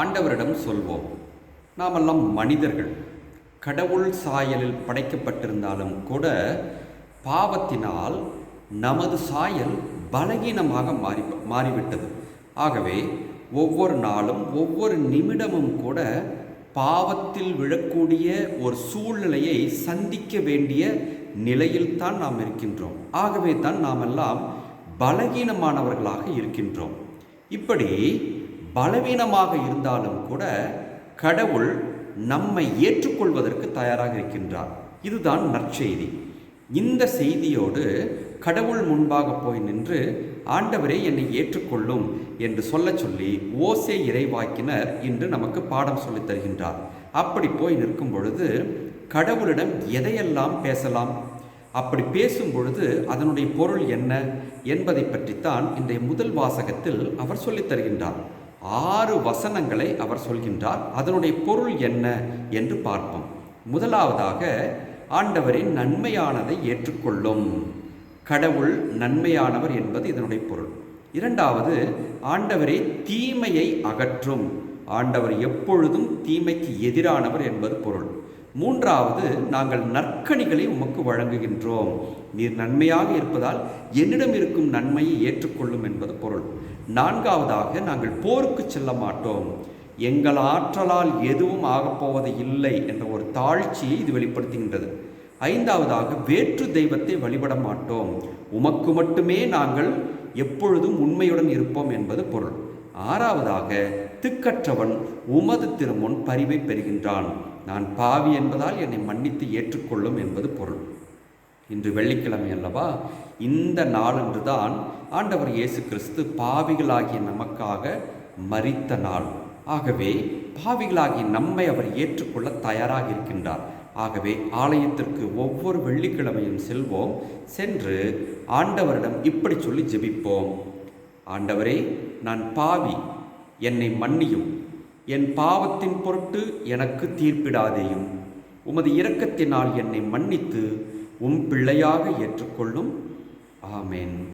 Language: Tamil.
ஆண்டவரிடம் சொல்வோம். நாமெல்லாம் மனிதர்கள். கடவுள் சாயலில் படைக்கப்பட்டிருந்தாலும் கூட பாவத்தினால் நமது சாயல் பலகீனமாக மாறி மாறிவிட்டது. ஆகவே ஒவ்வொரு நாளும் ஒவ்வொரு நிமிடமும் கூட பாவத்தில் விழக்கூடிய ஒரு சூழ்நிலையை சந்திக்க வேண்டிய நிலையில்தான் நாம் இருக்கின்றோம். ஆகவே தான் நாம் எல்லாம் பலகீனமானவர்களாக இருக்கின்றோம். இப்படி பலவீனமாக இருந்தாலும் கூட கடவுள் நம்மை ஏற்றுக்கொள்வதற்கு தயாராக இருக்கின்றார். இதுதான் நற்செய்தி. இந்த செய்தியோடு கடவுள் முன்பாக போய் நின்று ஆண்டவரே என்னை ஏற்றுக்கொள்ளும் என்று சொல்ல சொல்லி ஓசே இறைவாக்கினர் இன்று நமக்கு பாடம் சொல்லித் தருகின்றார். அப்படி போய் நிற்கும் பொழுது கடவுளிடம் எதையெல்லாம் பேசலாம்? அப்படி பேசும் பொழுது அதனுடைய பொருள் என்ன என்பதை பற்றித்தான் இன்றைய முதல் வாசகத்தில் அவர் சொல்லித் தருகின்றார். ஆறு வசனங்களை அவர் சொல்கின்றார். அதனுடைய பொருள் என்ன என்று பார்ப்போம். முதலாவதாக ஆண்டவரின் நன்மையானதை ஏற்றுக்கொள்ளும். கடவுள் நன்மையானவர் என்பது இதனுடைய பொருள். இரண்டாவது ஆண்டவரே தீமையை அகற்றும். ஆண்டவர் எப்பொழுதும் தீமைக்கு எதிரானவர் என்பது பொருள். மூன்றாவது நாங்கள் நற்கனிகளை உமக்கு வழங்குகின்றோம். நீர் நன்மையாக இருப்பதால் என்னிடம் இருக்கும் நன்மையை ஏற்றுக்கொள்ளும் என்பது பொருள். நான்காவதாக நாங்கள் போருக்கு செல்ல மாட்டோம் எங்கள் ஆற்றலால் எதுவும் ஆகப்போவது இல்லை என்ற ஒரு தாழ்ச்சியை இது வெளிப்படுத்துகின்றது. ஐந்தாவதாக வேற்று தெய்வத்தை வழிபட மாட்டோம் உமக்கு மட்டுமே நாங்கள் எப்பொழுதும் உண்மையுடன் இருப்போம் என்பது பொருள். ஆறாவதாக திக்கற்றவன் உமது திருமுன் பரிவை பெறுகின்றான். நான் பாவி என்பதால் என்னை மன்னித்து ஏற்றுக்கொள்ளும் என்பது பொருள். இன்று வெள்ளிக்கிழமை அல்லவா? இந்த நாளன்று தான் ஆண்டவர் இயேசு கிறிஸ்து பாவிகளாகிய நமக்காக மறித்த நாள். ஆகவே பாவிகளாகிய நம்மை அவர் ஏற்றுக்கொள்ள தயாராக இருக்கின்றார். ஆகவே ஆலயத்திற்கு ஒவ்வொரு வெள்ளிக்கிழமையும் செல்வோம். சென்று ஆண்டவரிடம் இப்படி சொல்லி ஜெபிப்போம். ஆண்டவரே நான் பாவி என்னை மன்னியும். என் பாவத்தின் பொருட்டு எனக்கு தீர்ப்பிடாதேயும். உமது இரக்கத்தினால் என்னை மன்னித்து உம் பிள்ளையாக ஏற்றுக்கொள்ளும். ஆமேன்.